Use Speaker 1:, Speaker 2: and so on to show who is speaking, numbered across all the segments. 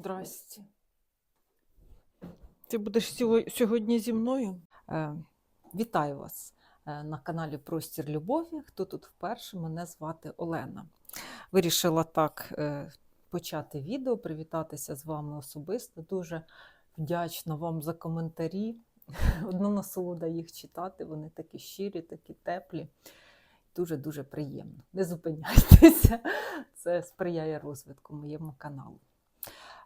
Speaker 1: Здрасте. Ти будеш сьогодні зі мною? Е, вітаю вас е, на каналі Простір Любові. Хто тут вперше? Мене звати Олена. Вирішила так е, почати відео, привітатися з вами особисто. Дуже вдячна вам за коментарі. Одна насолода їх читати. Вони такі щирі, такі теплі. Дуже-дуже приємно. Не зупиняйтеся, це сприяє розвитку моєму каналу.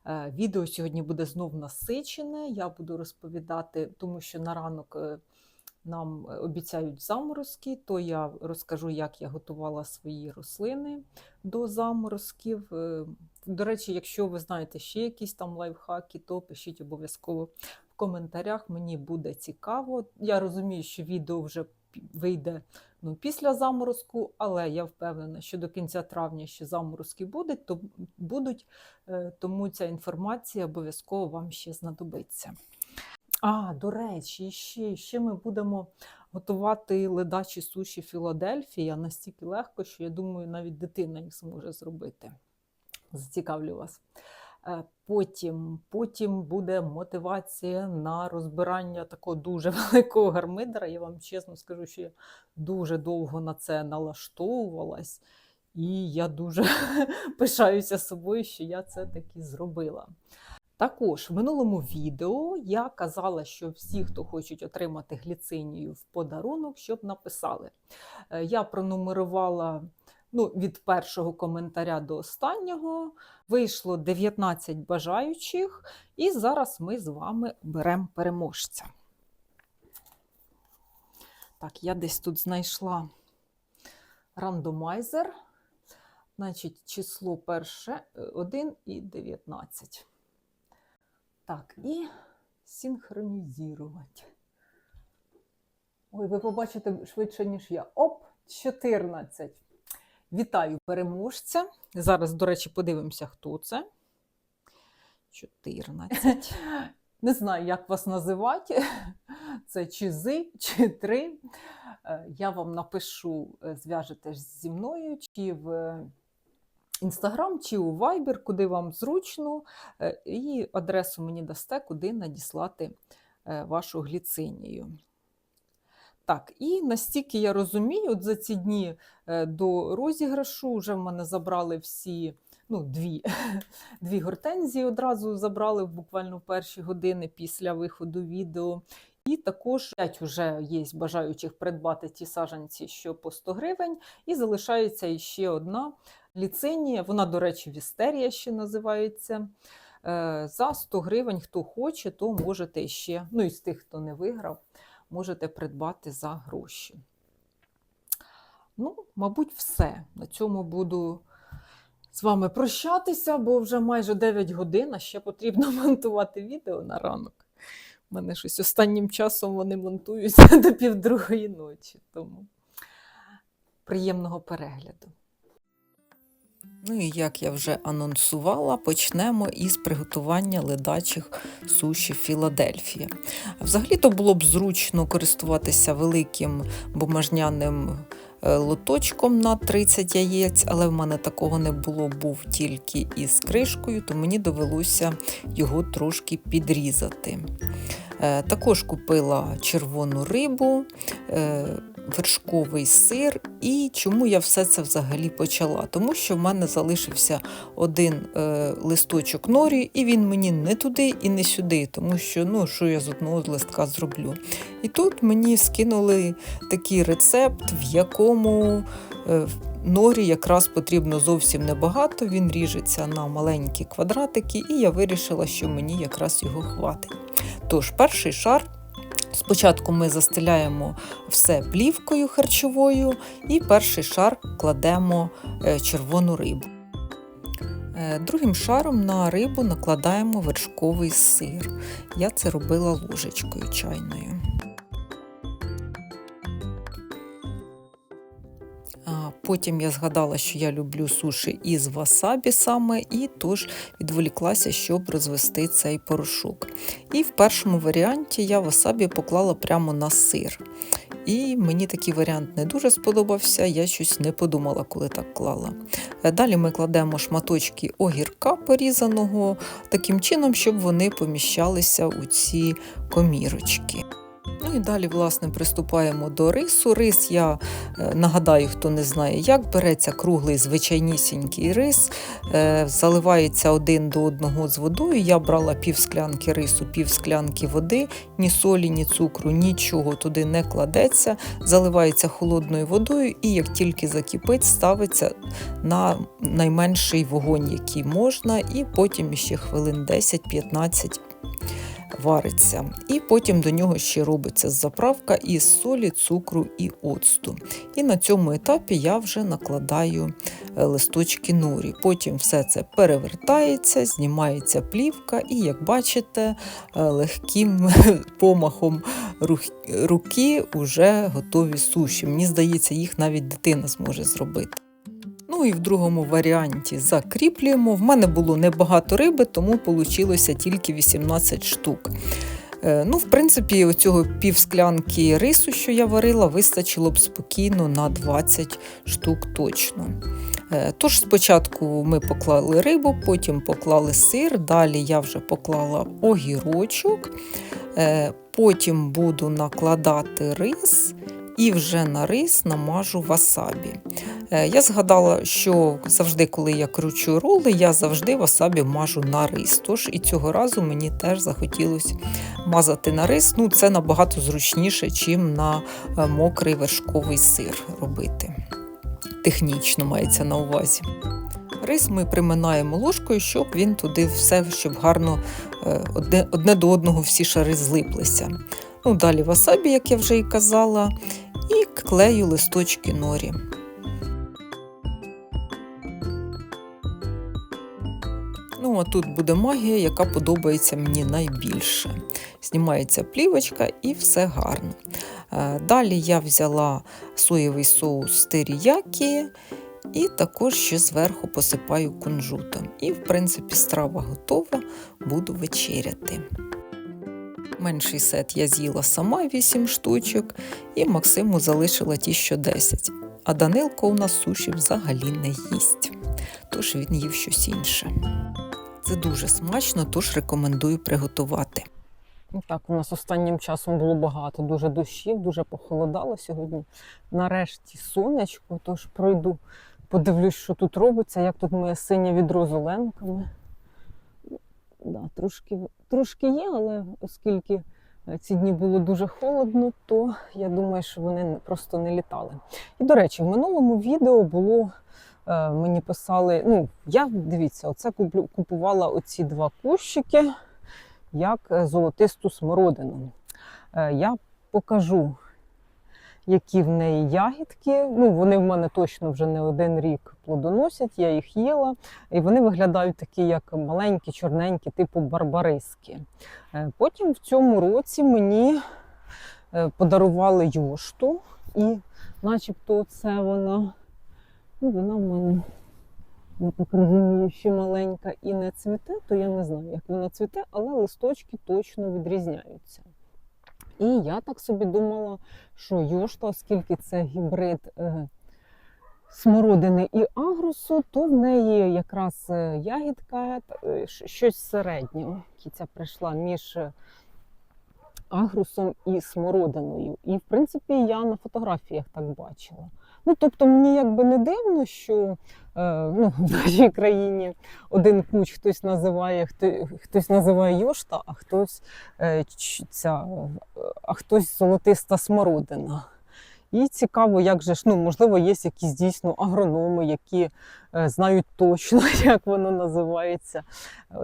Speaker 1: Е, Відео сьогодні буде знов насичене. Я буду розповідати, тому що на ранок е, нам е, обіцяють заморозки, то я розкажу, як я готувала свої рослини до заморозків. До речі, якщо ви знаєте ще якісь там лайфхаки, то пишіть обов'язково в коментарях. Мені буде цікаво. Я розумію, що відео вже вийде ну, після заморозку, але я впевнена, що до кінця травня ще заморозки будуть, то будуть, е, тому ця інформація обов'язково вам ще знадобиться. А, до речі, ще, ще ми будемо готувати ледачі суші Філадельфія настільки легко, що я думаю, навіть дитина їх зможе зробити. Зацікавлю вас. Е, Потім, потім буде мотивація на розбирання такого дуже великого гармидера. Я вам чесно скажу, що я дуже довго на це налаштовувалась, і я дуже пишаюся собою, що я це таки зробила. Також в минулому відео я казала, що всі, хто хочуть отримати гліцинію в подарунок, щоб написали. Е, Я пронумерувала ну, від першого коментаря до останнього. Вийшло 19 бажаючих, і зараз ми з вами беремо переможця. Так, я десь тут знайшла рандомайзер. Значить, число перше 1 і 19. Так, і синхронізувати. Ой, ви побачите швидше, ніж я. Оп, 14. Вітаю переможця. Зараз, до речі, подивимося, хто це. 14. Не знаю, як вас називати. Це чи зи, чи три. Е, Я вам напишу, е, зв'яжетесь зі мною, чи в Інстаграм, чи у Viber, куди вам зручно, е, і адресу мені дасте, куди надіслати вашу гліцинію. Так, і настільки я розумію, от за ці дні е, до розіграшу вже в мене забрали всі, ну, дві, дві гортензії одразу забрали буквально в перші години після виходу відео. І також 5 вже є бажаючих придбати ті саджанці, що по 100 гривень, і залишається ще одна ліцинія. Вона, до речі, вістерія ще називається. Е, За 100 гривень, хто хоче, то можете ще, ну і з тих, хто не виграв, можете придбати за гроші. Ну, мабуть, все. На цьому буду з вами прощатися, бо вже майже 9 годин, а ще потрібно монтувати відео на ранок. У мене щось останнім часом вони монтуються до півдругої ночі. Тому приємного перегляду. Ну і як я вже анонсувала, почнемо із приготування ледачих суші Філадельфія. Взагалі-то було б зручно користуватися великим бумажняним е, лоточком на 30 яєць, але в мене такого не було, був тільки із кришкою, то мені довелося його трошки підрізати. Е, Також купила червону рибу, е, вершковий сир. І чому я все це взагалі почала? Тому що в мене залишився один е, листочок норі, і він мені не туди і не сюди, тому що ну, що я з одного листка зроблю. І тут мені скинули такий рецепт, в якому е, норі якраз потрібно зовсім небагато. Він ріжеться на маленькі квадратики, і я вирішила, що мені якраз його хватить. Тож, перший шар. Спочатку ми застеляємо все плівкою харчовою, і перший шар кладемо е, червону рибу. Е, Другим шаром на рибу накладаємо вершковий сир. Я це робила ложечкою чайною. Потім я згадала, що я люблю суші із васабі саме, і тож відволіклася, щоб розвести цей порошок. І в першому варіанті я васабі поклала прямо на сир. І мені такий варіант не дуже сподобався, я щось не подумала, коли так клала. Е, Далі ми кладемо шматочки огірка порізаного таким чином, щоб вони поміщалися у ці комірочки. Ну і далі, власне, приступаємо до рису. Рис я е, нагадаю, хто не знає, як береться круглий звичайнісінький рис, е, заливається один до одного з водою. Я брала пів склянки рису, пів склянки води, ні солі, ні цукру, нічого туди не кладеться, заливається холодною водою, і як тільки закипить, ставиться на найменший вогонь, який можна, і потім ще хвилин 10-15 вариться. І потім до нього ще робиться заправка із солі, цукру і оцту. І на цьому етапі я вже накладаю е, листочки норі. Потім все це перевертається, знімається плівка, і, як бачите, е, легким помахом руки вже готові суші. Мені здається, їх навіть дитина зможе зробити. Ну і в другому варіанті закріплюємо. В мене було небагато риби, тому вийшло тільки 18 штук. Е, Ну, в принципі, оцього півсклянки рису, що я варила, вистачило б спокійно на 20 штук точно. Е, Тож спочатку ми поклали рибу, потім поклали сир, далі я вже поклала огірочок, е, потім буду накладати рис і вже на рис намажу васабі. Е, Я згадала, що завжди, коли я кручу роли, я завжди васабі мажу на рис. Тож і цього разу мені теж захотілося мазати на рис. Ну, це набагато зручніше, чим на е, мокрий вершковий сир робити. Технічно мається на увазі. Рис ми приминаємо ложкою, щоб він туди все, щоб гарно е, одне, одне до одного всі шари злиплися. Ну, далі васабі, як я вже і казала, і клею листочки норі. Ну, а тут буде магія, яка подобається мені найбільше. Знімається плівочка і все гарно. Е, Далі я взяла соєвий соус теріякі і також ще зверху посипаю кунжутом. І, в принципі, страва готова, буду вечеряти. Менший сет я з'їла сама 8 штучок, і Максиму залишила ті, що 10. А Данилко у нас суші взагалі не їсть, тож він їв щось інше. Це дуже смачно, тож рекомендую приготувати.
Speaker 2: Так, у нас останнім часом було багато, дуже дощів, дуже похолодало сьогодні. Нарешті сонечко, тож пройду, подивлюсь, що тут робиться, як тут моє синє відро з. Да, трошки, трошки є, але оскільки е, ці дні було дуже холодно, то я думаю, що вони просто не літали. І, до речі, в минулому відео було. е, Мені писали, ну, я дивіться, оце купувала оці два кущики як е, золотисту смородину. Я покажу, які в неї ягідки. Ну, вони в мене точно вже не один рік плодоносять, я їх їла. І вони виглядають такі, як маленькі, чорненькі, типу барбариски. Е, Потім в цьому році мені е, подарували йошту, і начебто це вона, ну, вона в мене. Я так розумію, що маленька і не цвіте, то я не знаю, як вона цвіте, але листочки точно відрізняються. І я так собі думала, що йошта, оскільки це гібрид е, смородини і агрусу, то в неї якраз е, ягідка е, щось середнє. Кіця прийшла між е, агрусом і смородиною. І, в принципі, я на фотографіях так бачила. Ну, тобто, мені якби не дивно, що е, ну, в нашій країні один куч хтось називає, хто, хтось називає йошта, а хтось, е, ця, а хтось золотиста смородина. І цікаво, як же ж, ну, можливо, є якісь дійсно агрономи, які е, знають точно, як воно називається,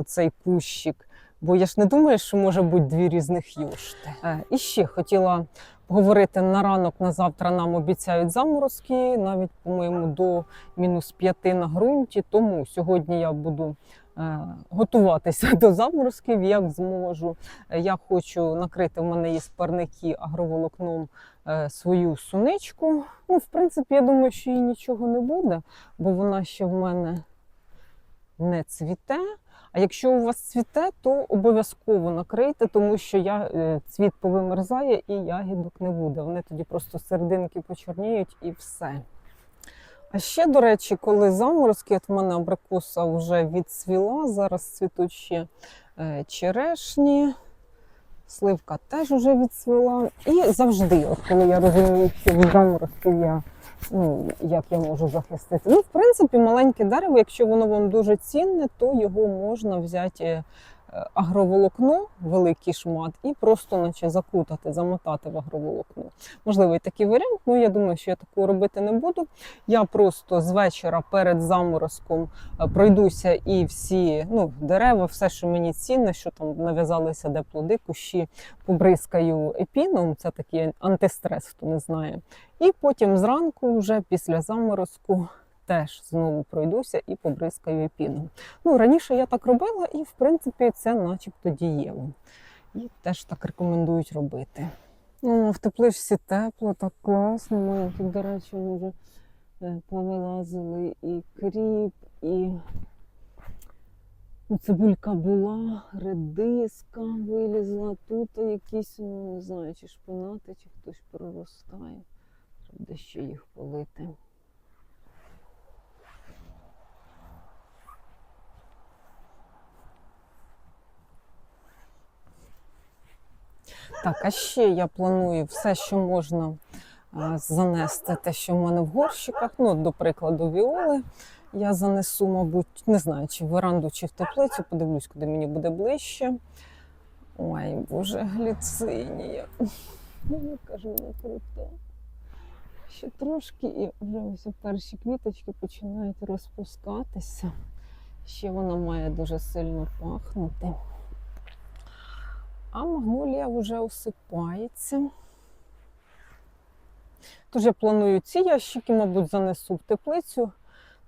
Speaker 2: цей кущик. Бо я ж не думаю, що може бути дві різних йошти. Е, і ще хотіла говорити на ранок на завтра нам обіцяють заморозки, навіть, по-моєму, до мінус 5 на ґрунті. Тому сьогодні я буду е, готуватися до заморозків, як зможу. Я хочу накрити в мене є парники агроволокном е, свою суничку. Ну, в принципі, я думаю, що їй нічого не буде, бо вона ще в мене не цвіте. А якщо у вас цвіте, то обов'язково накрийте, тому що я, е, цвіт повимерзає і ягідок не буде. Вони тоді просто серединки почорніють і все. А ще, до речі, коли заморозки, от в мене абрикоса вже відцвіла, зараз цвітуть ще е, черешні, сливка теж вже відцвіла. І завжди, от коли я розумію, що від заморозків я як я можу захистити. Ну, в принципі, маленьке дерево, якщо воно вам дуже цінне, то його можна взяти е, агроволокно, великий шмат, і просто наче закутати, замотати в агроволокно. Можливо, і такий варіант, ну я думаю, що я такого робити не буду. Я просто з вечора перед заморозком е, пройдуся і всі ну, дерева, все, що мені цінне, що там нав'язалися, де плоди, кущі, побризкаю епіном. Це такий антистрес, хто не знає. І потім зранку, вже після заморозку, теж знову пройдуся і побризкаю епіном. Ну, раніше я так робила, і в принципі це начебто дієво. І теж так рекомендують робити. Ну, в тепло, так класно. Мене тут, до речі, вже е, повилазили і кріп, і ну, цибулька була, редиска вилізла. Тут якісь, ну не знаю, чи шпинати, чи хтось проростає. Треба дещо їх полити. Так, а ще я планую все, що можна е, занести, те, що в мене в горщиках. Ну, до прикладу, віоли. Я занесу, мабуть, не знаю, чи в веранду, чи в теплицю. Подивлюсь, куди мені буде ближче. Ой, боже, гліцинія. Ну, яка ж вона крута. Ще трошки і вже ось перші квіточки починають розпускатися. Ще вона має дуже сильно пахнути. А магнолія вже осипається. Тож я планую ці ящики, мабуть, занесу в теплицю.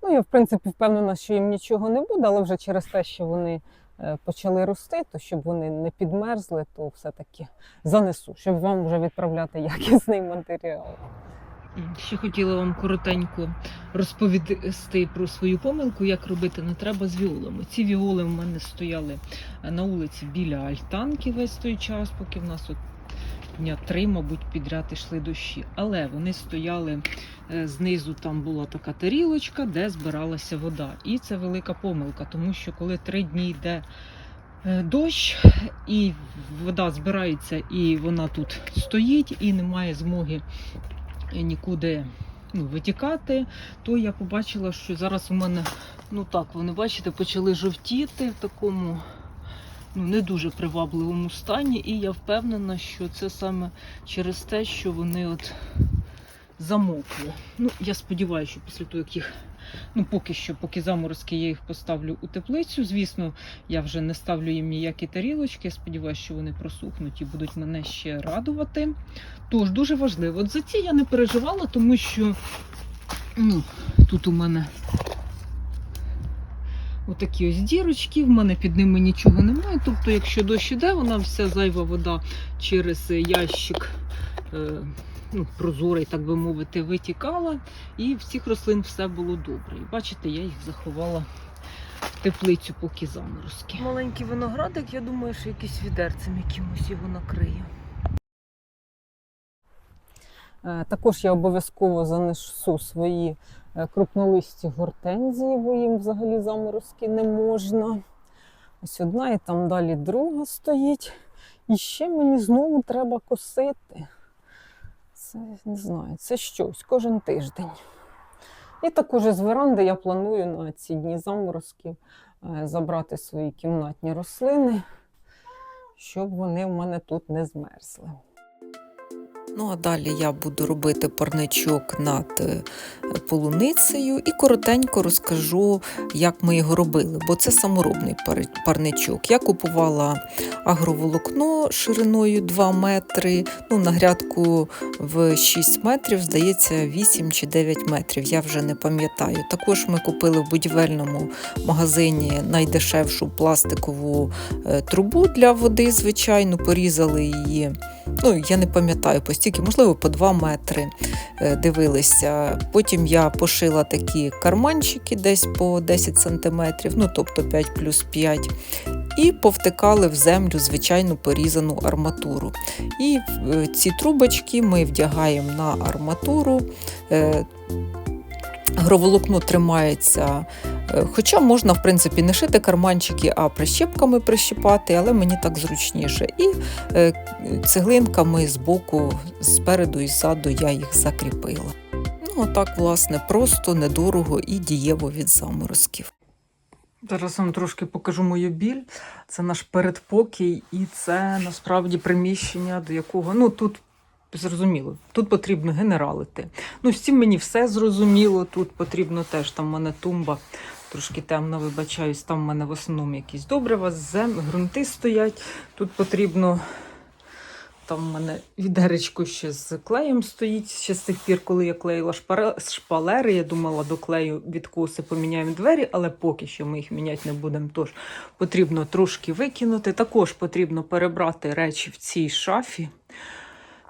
Speaker 2: Ну, я, в принципі, впевнена, що їм нічого не буде, але вже через те, що вони е, почали рости, то щоб вони не підмерзли, то все-таки занесу, щоб вам вже відправляти якісний матеріал.
Speaker 1: Ще хотіла вам коротенько розповісти про свою помилку, як робити не треба з віолами. Ці віоли в мене стояли на вулиці біля альтанки весь той час, поки в нас от дня три, мабуть, підряд йшли дощі. Але вони стояли е, знизу, там була така тарілочка, де збиралася вода. І це велика помилка, тому що коли три дні йде е, дощ, і вода збирається, і вона тут стоїть, і немає змоги нікуди ну, витікати, то я побачила, що зараз у мене, ну так, вони бачите, почали жовтіти в такому ну, не дуже привабливому стані. І я впевнена, що це саме через те, що вони от замокли. Ну, я сподіваюся, що після того, як їх, ну поки що, поки заморозки, я їх поставлю у теплицю. Звісно, я вже не ставлю їм ніякі тарілочки. Я сподіваюся, що вони просухнуть і будуть мене ще радувати. Тож дуже важливо. От за ці я не переживала, тому що ну, тут у мене отакі ось дірочки, в мене під ними нічого немає. Тобто, якщо дощ іде, вона вся зайва вода через ящик. Ну, прозорий, так би мовити, витікала, і в цих рослин все було добре. І бачите, я їх заховала в теплицю, поки заморозки. Маленький виноградик, я думаю, що якийсь відерцем якимось його накриє.
Speaker 2: Е, Також я обов'язково занесу свої е, крупнолисті гортензії, бо їм взагалі заморозки не можна. Ось одна і там далі друга стоїть. І ще мені знову треба косити. Це не знаю, це щось кожен тиждень. І також з веранди я планую на ці дні заморозків е, забрати свої кімнатні рослини, щоб вони в мене тут не змерзли.
Speaker 1: Ну а далі я буду робити парничок над е, полуницею і коротенько розкажу, як ми його робили, бо це саморобний парничок. Я купувала агроволокно шириною 2 метри, ну на грядку в 6 метрів, здається, 8 чи 9 метрів. Я вже не пам'ятаю. Також ми купили в будівельному магазині найдешевшу пластикову е, трубу для води, звичайно, порізали її. Ну, я не пам'ятаю, постійно
Speaker 3: стільки, можливо, по 2 метри е, дивилися. Потім я пошила такі карманчики десь по 10 сантиметрів, ну тобто 5 плюс 5. І повтикали в землю звичайну порізану арматуру. І е, ці трубочки ми вдягаємо на арматуру. Е, Гроволокно тримається, хоча можна, в принципі, не шити карманчики, а прищепками прищипати, але мені так зручніше. І е, цеглинками з боку, спереду і ззаду я їх закріпила. Ну, отак, власне, просто, недорого і дієво від заморозків.
Speaker 1: Зараз вам трошки покажу мою біль. Це наш передпокій, і це насправді приміщення, до якого ну тут зрозуміло, тут потрібно генералити. Ну, з цим мені все зрозуміло. Тут потрібно теж там в мене тумба. Трошки темно вибачаюсь, там в мене в основному якісь добрива, зем, ґрунти стоять. Тут потрібно, там в мене відеречко ще з клеєм стоїть ще з тих пір, коли я клеїла шпалери. Я думала, до клею відкоси поміняємо двері, але поки що ми їх міняти не будемо. Тож потрібно трошки викинути. Також потрібно перебрати речі в цій шафі,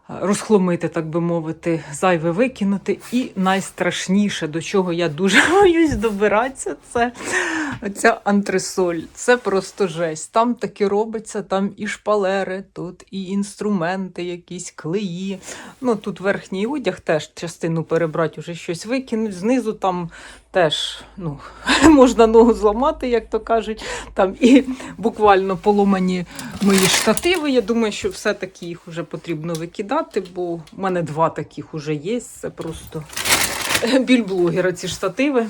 Speaker 1: розхломити, так би мовити, зайве викинути. І найстрашніше, до чого я дуже боюсь добиратися, це ця антресоль. Це просто жесть. Там таке робиться, там і шпалери, тут і інструменти, якісь клеї. Ну тут верхній одяг теж частину перебрати, вже щось викинуть. Знизу там теж ну, можна ногу зламати, як то кажуть. Там і буквально поломані мої штативи. Я думаю, що все-таки їх вже потрібно викидати, бо в мене два таких вже є. Це просто біль блогера, ці штативи.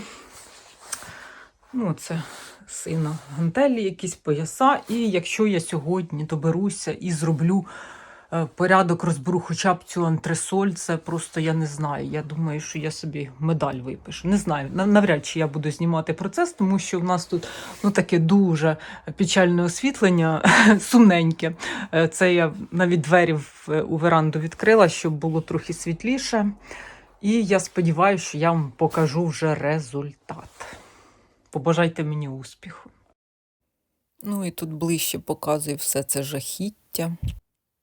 Speaker 1: Ну, це сина гантелі, якісь пояса. І якщо я сьогодні доберуся і зроблю е, порядок, розберу хоча б цю антресоль, це просто я не знаю. Я думаю, що я собі медаль випишу. Не знаю, навряд чи я буду знімати процес, тому що в нас тут ну, таке дуже печальне освітлення, сумненьке. Е, Це я навіть двері в- у веранду відкрила, щоб було трохи світліше. І я сподіваюся, що я вам покажу вже результат. Побажайте мені успіху.
Speaker 3: Ну і тут ближче показує все це жахіття.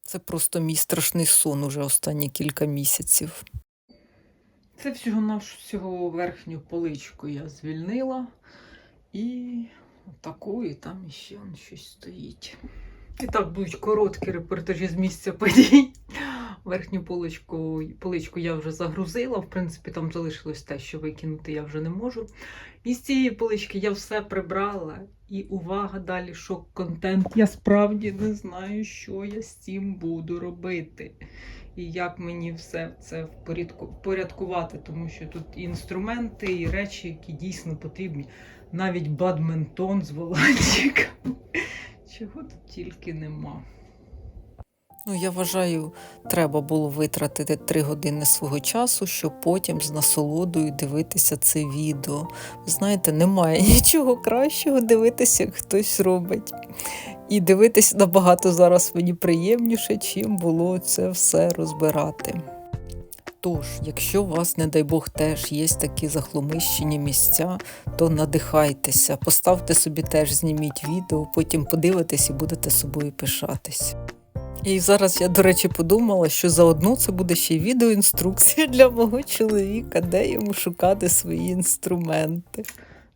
Speaker 3: Це просто мій страшний сон уже останні кілька місяців.
Speaker 1: Це всього на всього верхню поличку я звільнила. І таку, і там іще щось стоїть. І так будуть короткі репортажі з місця подій. Верхню поличку, поличку я вже загрузила. В принципі, там залишилось те, що викинути я вже не можу. І з цієї полички я все прибрала. І увага далі, шок-контент. Я справді не знаю, що я з цим буду робити. І як мені все це впорядку- впорядкувати, тому що тут і інструменти, і речі, які дійсно потрібні. Навіть бадминтон з воланчиками. Чого тут тільки нема.
Speaker 3: Ну, я вважаю, треба було витратити три години свого часу, щоб потім з насолодою дивитися це відео. Ви знаєте, немає нічого кращого дивитися, як хтось робить. І дивитися набагато зараз мені приємніше, чим було це все розбирати. Тож, якщо у вас, не дай Бог, теж є такі захломищені місця, то надихайтеся, поставте собі теж, зніміть відео, потім подивитесь і будете собою пишатись. І зараз я, до речі, подумала, що заодно це буде ще відеоінструкція для мого чоловіка, де йому шукати свої інструменти.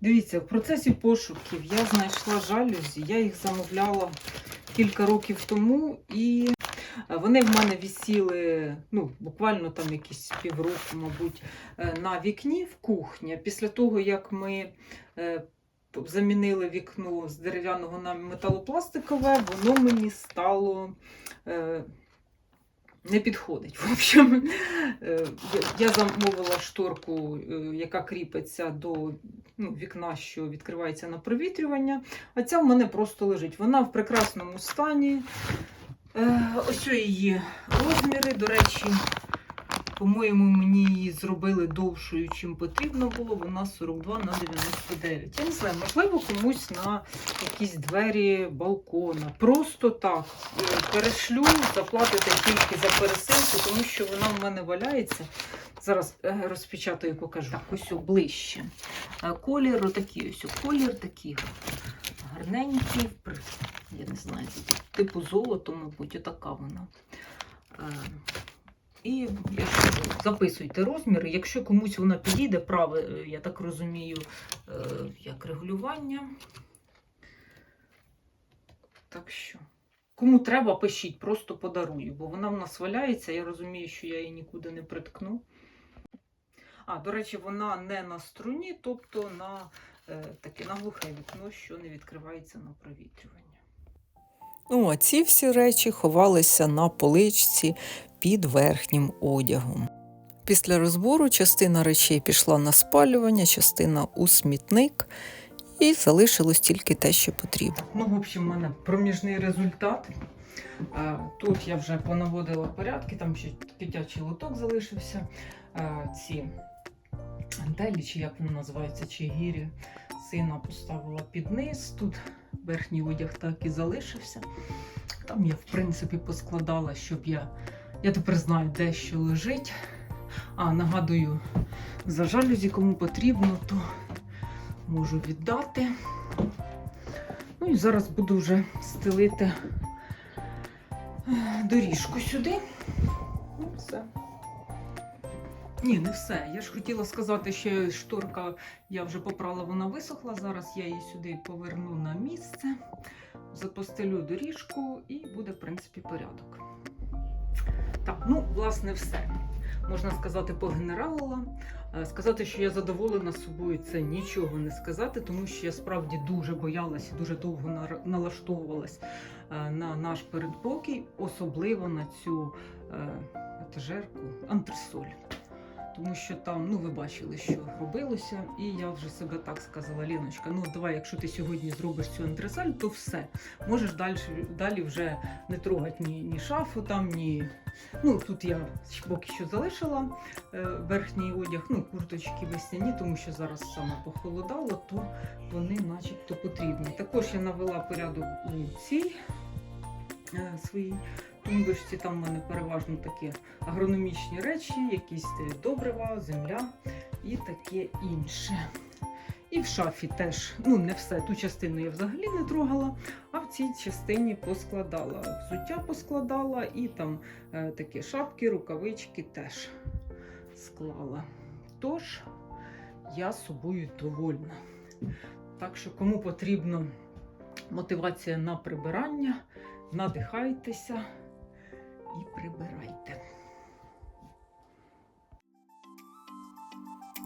Speaker 1: Дивіться, в процесі пошуків я знайшла жалюзі. Я їх замовляла кілька років тому, і вони в мене висіли ну, буквально там якісь півроку, мабуть, е, на вікні в кухні. Після того, як ми е, замінили вікно з дерев'яного на металопластикове, воно мені стало. Е, Не підходить. В общем, е, я- замовила шторку, е, яка кріпиться до ну, вікна, що відкривається на провітрювання. А ця в мене просто лежить. Вона в прекрасному стані. Ось її розміри. До речі, по-моєму, мені її зробили довшою, чим потрібно було. Вона 42 на 99. Я не знаю, можливо, комусь на якісь двері балкона. Просто так е, перешлю, заплатите тільки за пересилку, тому що вона в мене валяється. Зараз е, розпечатаю і покажу. Так, ось ближче. Е, Колір отакий ось колір такий гарненький. Я не знаю, типу золото, мабуть, отака вона.
Speaker 2: І записуйте розміри. Якщо комусь вона підійде, праве, е, я так розумію, е, як регулювання. Так що, кому треба, пишіть, просто подарую, бо вона в нас валяється. Я розумію, що я її нікуди не приткну. А, до речі, вона не на струні, тобто на е, таке на глухе вікно, що не відкривається на провітрювання.
Speaker 1: Ну, а ці всі речі ховалися на поличці під верхнім одягом. Після розбору частина речей пішла на спалювання, частина у смітник, і залишилось тільки те, що потрібно.
Speaker 2: Ну, в общем, в мене проміжний результат. Е, Тут я вже понаводила порядки, там ще дитячий лоток залишився. Е, Ці антелі, чи як вони називаються, чи гірі, сина поставила під низ. Тут верхній одяг так і залишився. Там я, в принципі, поскладала, щоб я. Я тепер знаю, де що лежить. А, нагадую, за жалюзі, кому потрібно, то можу віддати. Ну і зараз буду вже стелити е, доріжку сюди. Ну, все. Ні, не все. Я ж хотіла сказати, що шторка я вже попрала, вона висохла. Зараз я її сюди поверну на місце, запостелю доріжку і буде, в принципі, порядок. Так, ну, власне, все. Можна сказати, погенералила. Е, Сказати, що я задоволена собою, це нічого не сказати, тому що я справді дуже боялася, дуже довго налаштовувалась е, на наш передпокій, особливо на цю е, етажерку антресоль. Тому що там, ну ви бачили, що робилося, і я вже себе так сказала, Ліночка, ну давай, якщо ти сьогодні зробиш цю антресоль, то все. Можеш далі, далі вже не трогати ні, ні шафу, там, ні. Ну тут я поки що залишила е, верхній одяг, ну курточки весняні, тому що зараз саме похолодало, то вони начебто потрібні. Також я навела порядок у цій е, своїй тумбочці. Там в мене переважно такі агрономічні речі, якісь е, добрива, земля і таке інше. І в шафі теж, ну не все, ту частину я взагалі не трогала, а в цій частині поскладала. Взуття поскладала і там е, такі шапки, рукавички теж склала. Тож я собою довольна. Так що, кому потрібна мотивація на прибирання, надихайтеся і прибирайте.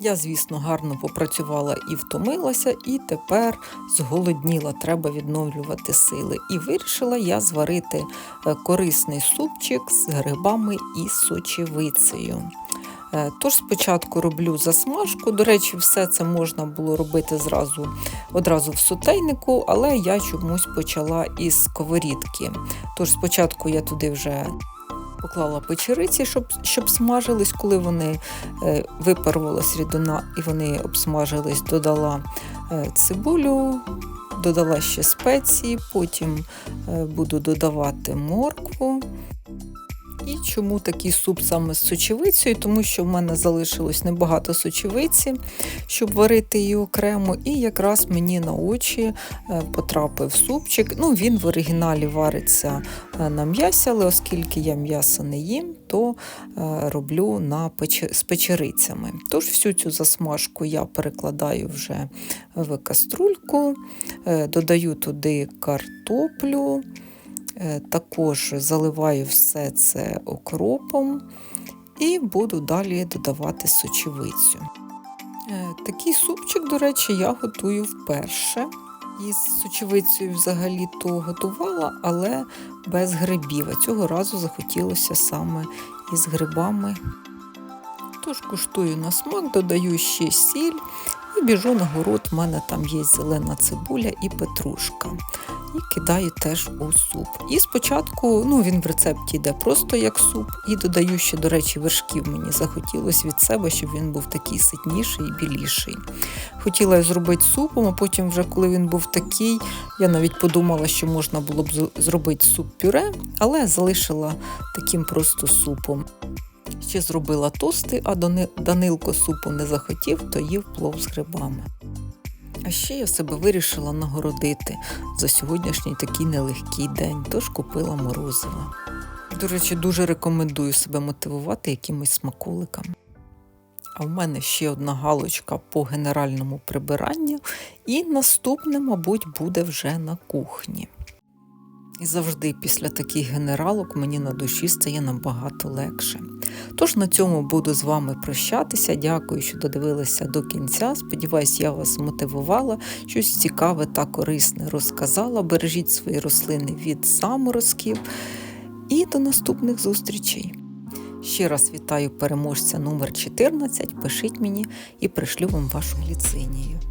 Speaker 1: Я, звісно, гарно попрацювала і втомилася, і тепер зголодніла, треба відновлювати сили. І вирішила я зварити е, корисний супчик з грибами і сочевицею. Е, Тож спочатку роблю засмажку. До речі, все це можна було робити зразу одразу в сотейнику, але я чомусь почала із сковорідки. Тож спочатку я туди вже поклала печериці, щоб, щоб смажились, коли вони е, випарувалась рідина і вони обсмажились, додала е, цибулю, додала ще спеції, потім е, буду додавати моркву. І чому такий суп саме з сочевицею? Тому що в мене залишилось небагато сочевиці, щоб варити її окремо. І якраз мені на очі е, потрапив супчик. Ну, він в оригіналі вариться е, на м'ясі, але оскільки я м'ясо не їм, то е, роблю на пече- з печерицями. Тож всю цю засмажку я перекладаю вже в каструльку, додаю туди картоплю. Е, Також заливаю все це окропом і буду далі додавати сочевицю. Е, Такий супчик, до речі, я готую вперше. Із сочевицею взагалі то готувала, але без грибів. А цього разу захотілося саме із грибами. Тож куштую на смак, додаю ще сіль і біжу на город. У мене там є зелена цибуля і петрушка. І кидаю теж у суп. І спочатку ну, він в рецепті йде просто як суп, і додаю ще, до речі, вершків мені захотілося від себе, щоб він був такий ситніший і біліший. Хотіла я зробити супом, а потім, вже коли він був такий, я навіть подумала, що можна було б зробити суп-пюре, але залишила таким просто супом. Ще зробила тости, а Данилко супу не захотів, то їв плов з грибами. А ще я себе вирішила нагородити за сьогоднішній такий нелегкий день, тож купила морозиво. До речі, дуже рекомендую себе мотивувати якимось смаколиками. А в мене ще одна галочка по генеральному прибиранню, і наступне, мабуть, буде вже на кухні. І завжди після таких генералок мені на душі стає набагато легше. Тож на цьому буду з вами прощатися. Дякую, що додивилися до кінця. Сподіваюсь, я вас мотивувала, щось цікаве та корисне розказала. Бережіть свої рослини від заморозків. І до наступних зустрічей. Ще раз вітаю переможця номер 14. Пишіть мені і пришлю вам вашу гліцинію.